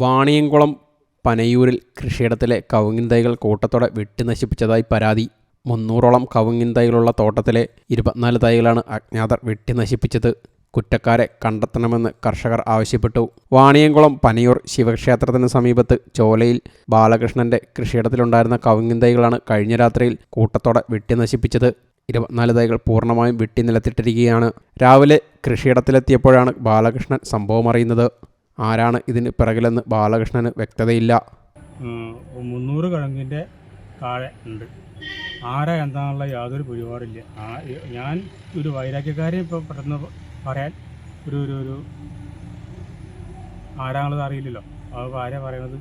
വാണിയംകുളം പനയൂരിൽ കൃഷിയിടത്തിലെ കവുങ്ങിൻ തൈകൾ കൂട്ടത്തോടെ വെട്ടി നശിപ്പിച്ചതായി പരാതി. മുന്നൂറോളം കവുങ്ങിൻ തൈകളുള്ള തോട്ടത്തിലെ ഇരുപത്തിനാല് തൈകളാണ് അജ്ഞാതർ വെട്ടി നശിപ്പിച്ചത്. കുറ്റക്കാരെ കണ്ടെത്തണമെന്ന് കർഷകർ ആവശ്യപ്പെട്ടു. വാണിയംകുളം പനയൂർ ശിവക്ഷേത്രത്തിന് സമീപത്ത് ചോലയിൽ ബാലകൃഷ്ണന്റെ കൃഷിയിടത്തിലുണ്ടായിരുന്ന കവുങ്ങിൻ തൈകളാണ് കഴിഞ്ഞ രാത്രിയിൽ കൂട്ടത്തോടെ വെട്ടി നശിപ്പിച്ചത്. ഇരുപത്തിനാല് തൈകൾ പൂർണമായും വെട്ടി നിലത്തിട്ടിരിക്കുകയാണ്. രാവിലെ കൃഷിയിടത്തിലെത്തിയപ്പോഴാണ് ബാലകൃഷ്ണൻ സംഭവം അറിയുന്നത്. ആരാണ് ഇതിന് പിറകിലെന്ന് ബാലകൃഷ്ണന് വ്യക്തതയില്ല. മുന്നൂറ് കിഴങ്ങിന്റെ താഴെ ഉണ്ട്. ആരാ എന്താണെന്നുള്ള യാതൊരു പിടിപാടില്ല. ഞാൻ ഒരു വൈരാഗ്യക്കാരെ ഇപ്പോൾ പെട്ടെന്ന് പറയാൻ ഒരു ഒരു ഒരു ആരാണുള്ളത് അറിയില്ലല്ലോ. അപ്പോൾ ആരാ പറയണത്?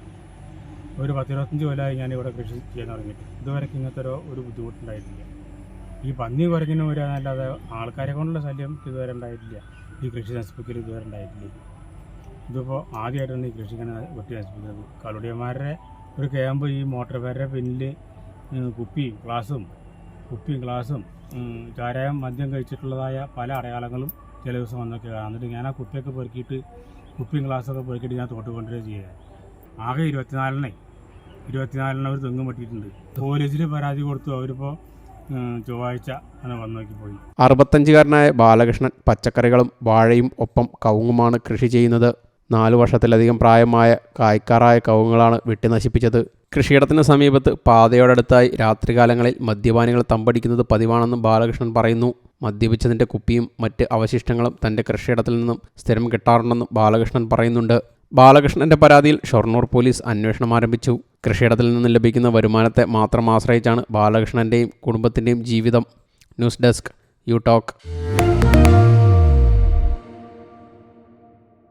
ഒരു പത്തിരുപത്തഞ്ച് കൊല്ലമായി ഞാൻ ഇവിടെ കൃഷി ചെയ്യാൻ തുടങ്ങിയിട്ട്. ഇതുവരെ ഇങ്ങനത്തെ ഒരു ഒരു ബുദ്ധിമുട്ടുണ്ടായിട്ടില്ല. ഈ പന്നി കുറയ്ക്കുന്ന അല്ലാതെ ആൾക്കാരെ കൊണ്ടുള്ള ശല്യം ഇതുവരെ ഉണ്ടായിട്ടില്ല. ഈ കൃഷി നശിപ്പിക്കൽ ഇതുവരെ ഉണ്ടായിട്ടില്ല. ഇതിപ്പോൾ ആദ്യമായിട്ടാണ് ഈ കൃഷി ഇങ്ങനെ വെട്ടി നശിപ്പിക്കുന്നത് കളുടിയന്മാരുടെ ഒരു ക്യാമ്പ് ഈ മോട്ടോർ പേരുടെ പിന്നിൽ കുപ്പിയും ഗ്ലാസും കുപ്പിയും ഗ്ലാസും ചാരായം മദ്യം കഴിച്ചിട്ടുള്ളതായ പല അടയാളങ്ങളും ചില ദിവസം വന്നൊക്കെ കാണുന്നുണ്ട് ഞാൻ ആ കുപ്പിയൊക്കെ പെറുക്കിയിട്ട് കുപ്പിയും ഗ്ലാസ്സൊക്കെ പെറുക്കിയിട്ട് ഞാൻ തോട്ട് കൊണ്ടുവരിക ചെയ്യുക. ആകെ ഇരുപത്തിനാലിനെ ഇരുപത്തിനാലിനെ അവർ തെങ്ങും വെട്ടിയിട്ടുണ്ട്. പോലീസിൽ പരാതി കൊടുത്തു അവരിപ്പോൾ ചൊവ്വാഴ്ച പോയി. അറുപത്തഞ്ചുകാരനായ ബാലകൃഷ്ണൻ പച്ചക്കറികളും വാഴയും ഒപ്പം കവുങ്ങുമാണ് കൃഷി ചെയ്യുന്നത്. നാലു വർഷത്തിലധികം പ്രായമായ കായ്ക്കാറായ കവുങ്ങളാണ് വെട്ടി നശിപ്പിച്ചത് കൃഷിയിടത്തിന് സമീപത്ത് പാതയോടടുത്തായി രാത്രികാലങ്ങളിൽ മദ്യപാനികൾ തമ്പടിക്കുന്നത് പതിവാണെന്നും ബാലകൃഷ്ണൻ പറയുന്നു. മദ്യപിച്ചതിന്റെ കുപ്പിയും മറ്റ് അവശിഷ്ടങ്ങളും തന്റെ കൃഷിയിടത്തിൽ നിന്നും സ്ഥിരം കിട്ടാറുണ്ടെന്നും ബാലകൃഷ്ണൻ പറയുന്നുണ്ട്. ബാലകൃഷ്ണന്റെ പരാതിയിൽ ഷൊർണൂർ പോലീസ് അന്വേഷണം ആരംഭിച്ചു. കൃഷിയിടത്തിൽ നിന്ന് ലഭിക്കുന്ന വരുമാനത്തെ മാത്രം ആശ്രയിച്ചാണ് ബാലകൃഷ്ണന്റെയും കുടുംബത്തിന്റെയും ജീവിതം. News desk U talk.